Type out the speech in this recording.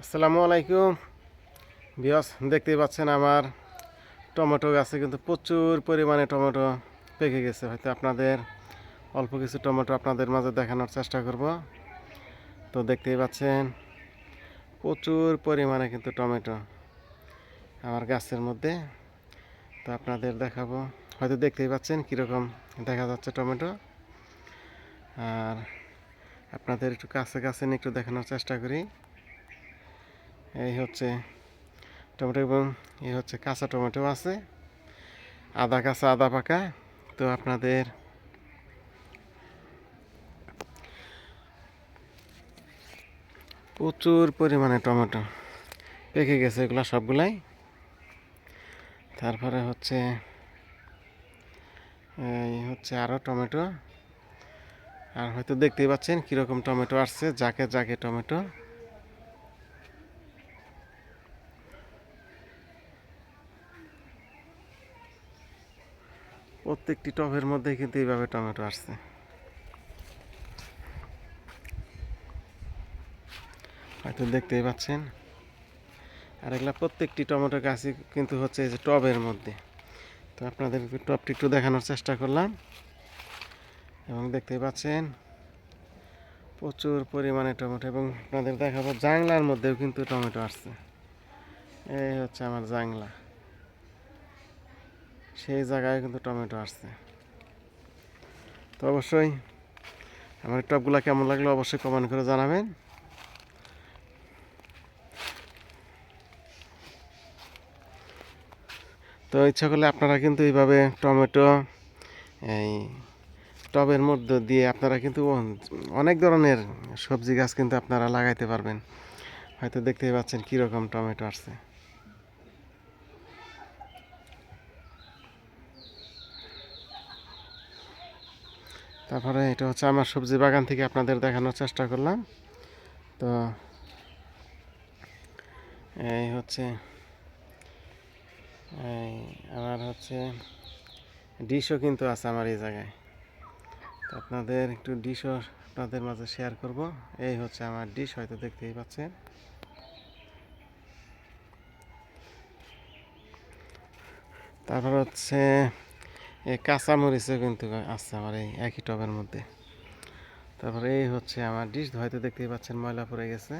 আসসালামু আলাইকুম। বিয়স দেখতেই পাচ্ছেন আমার টমেটো গাছে কিন্তু প্রচুর পরিমাণে টমেটো পেকে গেছে। হয়তো আপনাদের অল্প কিছু টমেটো আপনাদের মাঝে দেখানোর চেষ্টা করব। তো দেখতেই পাচ্ছেন, প্রচুর পরিমাণে কিন্তু টমেটো আমার গাছের মধ্যে। তো আপনাদের দেখাবো, হয়তো দেখতেই পাচ্ছেন কীরকম দেখা যাচ্ছে টমেটো। আর আপনাদের একটু কাছে কাছে নিয়ে একটু দেখানোর চেষ্টা করি। এই হচ্ছে টমেটো এবং এই হচ্ছে কাঁচা টমেটো আছে। আদা কাঁচা, আদা পাকা। তো আপনাদের প্রচুর পরিমাণে টমেটো পেকে গেছে এগুলো সবগুলাই। তারপরে হচ্ছে, এই হচ্ছে আরও টমেটো। আর হয়তো দেখতেই পাচ্ছেন কীরকম টমেটো আসছে জাকে জাকে টমেটো। প্রত্যেকটি টবের মধ্যে কিন্তু এইভাবে টমেটো আসছে। হয়তো দেখতেই পাচ্ছেন। আর এগুলা প্রত্যেকটি টমেটো গাছই কিন্তু হচ্ছে এই যে টবের মধ্যে। তো আপনাদের টবটি একটু দেখানোর চেষ্টা করলাম। এবং দেখতেই পাচ্ছেন, প্রচুর পরিমাণে টমেটো এবং আপনাদের দেখাবো জাংলার মধ্যেও কিন্তু টমেটো আসছে। এই হচ্ছে আমার জাংলা। সেই জায়গায় কিন্তু টমেটো আসছে। তো অবশ্যই আমার টপগুলো কেমন লাগল অবশ্যই কমেন্ট করে জানাবেন। তো ইচ্ছা করলে আপনারা কিন্তু এইভাবে টমেটো এই টবের মধ্যে দিয়ে আপনারা কিন্তু অনেক ধরনের সবজি গাছ কিন্তু আপনারা লাগাইতে পারবেন। হয়তো দেখতেই পাচ্ছেন কীরকম টমেটো আসছে। তারপরে এটা হচ্ছে আমার সবজি বাগান থেকে আপনাদের দেখানোর চেষ্টা করলাম। তো এই হচ্ছে, এই আমার হচ্ছে ডিশও কিন্তু আছে আমার এই জায়গায়। তো আপনাদের একটু ডিশও আপনাদের মাঝে শেয়ার করব। এই হচ্ছে আমার ডিশ হয়তো দেখতেই পাচ্ছেন। তারপর হচ্ছে এই কাঁচামরিচও কিন্তু আছে আমার এই একই টবের মধ্যে। তারপরে এই হচ্ছে আমার ডিশ, হয়তো দেখতেই পাচ্ছেন, ময়লা পড়ে গেছে।